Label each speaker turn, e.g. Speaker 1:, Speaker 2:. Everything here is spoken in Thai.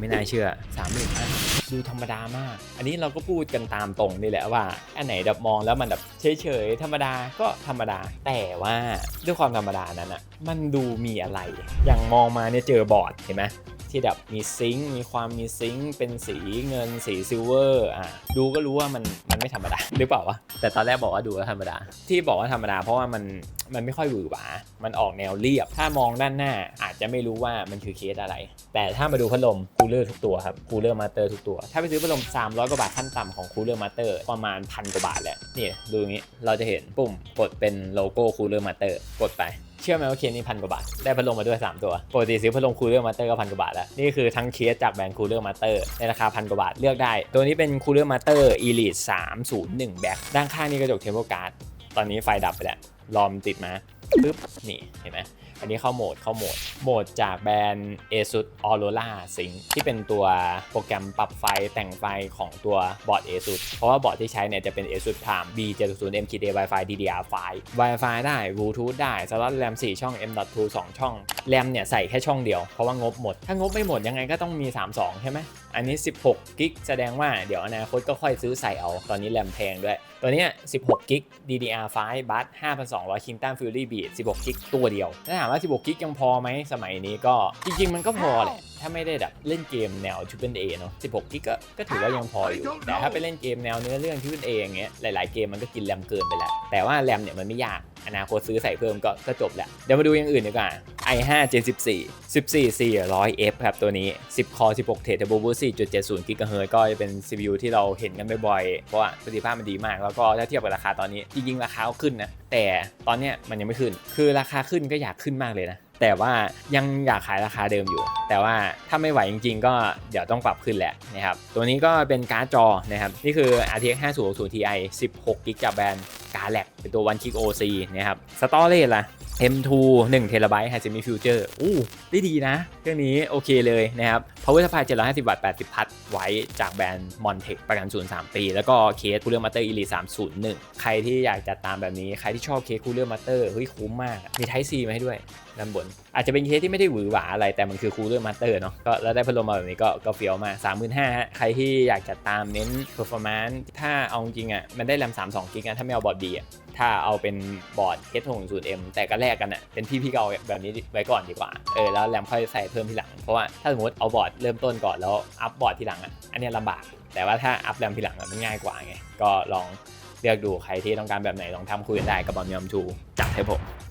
Speaker 1: ไม่น่าเชื่อสามหมื่นดูธรรมดามาก อันนี้เราก็พูดกันตามตรงนี่แหละว่า อันไหนแบบมองแล้วมันแบบเฉยๆธรรมดาก็ธรรมดา แต่ว่าด้วยความธรรมดานั้นอะมันดูมีอะไร อย่างมองมาเนี่ยเจอบอร์ดเห็นไหม ที่แบบมีซิงค์มีความมีซิงค์เป็นสีเงินสีซิลเวอร์อะดูก็รู้ว่ามันมันไม่ธรรมดาหรือเปล่าวะแต่ตอนแรกบอกว่าดูแล้วธรรมดา ที่บอกว่าธรรมดาเพราะว่ามันมันไม่ค่อยหวือหวา มันออกแนวเรียบ ถ้ามองด้านหน้าอาจจะไม่รู้ว่ามันคือเคสอะไร แต่ถ้ามาดูพัดลมคูลเลอร์ทุกตัวครับคูลเลอร์มาสเตอร์ทุกตัว ถ้าไปซื้อพัดลม 300 กว่าบาทขั้นต่ำของคูลเลอร์มาสเตอร์ประมาณพันกว่าบาทแหละนี่ดูอย่างนี้เราจะเห็นปุ่มกดเป็นโลโก้คูลเลอร์มาสเตอร์กดไป เชื่อไหมว่าเคสนี้พันกว่าบาท ได้พัดลมมาด้วย 3 ตัวปกติซื้อพัดลมคูลเลอร์มาเตอร์ก็พันกว่าบาทแล้ว นี่คือทั้งเคสจากแบรนด์คูลเลอร์มาเตอร์ในราคาพันกว่าบาทเลือกได้ ตัวนี้เป็นคูลเลอร์มาเตอร์อีลิท301แบ็คด้านข้างนี่กระจกเทมโ o การ์ดตอนนี้ไฟดับไปแล้วลอมติดมา ปึ๊บนี่เห็นไหมอันนี้เข้าโหมดเข้าโหมด โหมดจากแบรนด์ ASUS Aurora Sync ที่เป็นตัวโปรแกรมปรับไฟแต่งไฟของตัวบอร์ด ASUS เพราะว่าบอร์ดที่ใช้เนี่ยจะเป็น ASUS Prime B70 MKD Wi-Fi DDR5 Wi-Fi ได้ Bluetooth ได้สล็อตแรม4 ช่อง M.2 2 ช่องแรมเนี่ยใส่แค่ช่องเดียว เพราะว่างบหมด ถ้างบไม่หมดยังไงก็ต้องมี 32 ใช่ไหมอันนี้ 16 กิกแสดงว่าเดี๋ยวอนาคตก็ค่อยซื้อใส่เอา ตอนนี้แรมแพงด้วย ตัวเนี้ย 16 กิก DDR5 บัส5,200 Kingston Fury Beat 16 กิกตัวเดียว ถ้าถามว่า 16 กิกยังพอไหมสมัยนี้ก็จริง ๆ มันก็พอแหละ ถ้าไม่ได้แบบเล่นเกมแนว Triple A เอเนอะ16 กิกก็ก็ถือว่ายังพออยู่ แต่ถ้าไปเล่นเกมแนวเนื้อเรื่อง Triple A ออย่างเงี้ย หลาย ๆ เกมมันก็กินแรมเกินไปแล้ว แต่ว่าแรมเนี่ยมันไม่ยาก อนาคตซื้อใส่เพิ่มก็ก็จบแหละ เดี๋ยวมาดูอย่างอื่นดีกว่า i5 Gen 14 14 400F ครับตัวนี้ 10 Core 16 t h Turbo Boost 4.70 GHz ก็จะเป็น CPU ที่เราเห็นกันบ่อยๆ เพราะว่าประสิทธิภาพมันดีมาก แล้วก็ถ้าเทียบกับราคาตอนนี้ จริงๆ ราคาขึ้นนะ แต่ตอนเนี้ยมันยังไม่ขึ้น คือราคาขึ้นก็อยากขึ้นมากเลยนะแต่ว่ายังอยากขายราคาเดิมอยู่ แต่ว่าถ้าไม่ไหวจริงๆ ก็เดี๋ยวต้องปรับขึ้นแหละนะครับ ตัวนี้ก็เป็นการ์ดจอนะครับ นี่คือ RTX 5060 Ti 16 g b จากแบรนด์การ์แลกเป็นตัว1 g b OC นะครับ สตอเรจล่ะ M2 1 t b h a z m i Future อู้ได้ดีนะ เครื่องนี้โอเคเลยนะครับ Power Supply 750 วัตต์ 80 พัทไว้จากแบรนด์ Montec ประกัน 03 ปี แล้วก็เคส Cooler Master Elite 301 ใครที่อยากจัดตามแบบนี้ ใครที่ชอบเคสคูลเลอร์มาเตอร์เฮ้ยคุ้มมาก มี Type C มาให้ด้วย ด้านบน อาจจะเป็นเคสที่ไม่ได้หวือหวาอะไรแต่มันคือ Cooler Master เนาะก็แล้วได้พัดลมมาแบบนี้ก็ก็เฟี้ยวมา35,000ฮะใครที่อยากจัดตามเน้น performance ถ้าเอาจริงอะมันได้แรม32กิกะถ้าไม่เอาบอร์ดดีอะถ้าเอาเป็นบอร์ด H660M แต่ก็แลกกันอะเป็นพี่พี่ๆก็เอาแบบนี้ไว้ก่อนดีกว่าเออแล้วแรมค่อยใส่เพิ่มทีหลังเพราะว่าถ้าสมมติเอาบอร์ดเริ่มต้นก่อนแล้วอัพบอร์ดทีหลังอะอันเนี้ยลำบาก แต่ว่าถ้าอัพแรมทีหลังมันง่ายกว่าไงก็ลองเลือกดูใครที่ต้องการแบบไหนลองทำคุยกันได้กับบอมยอมชูจัดให้ผม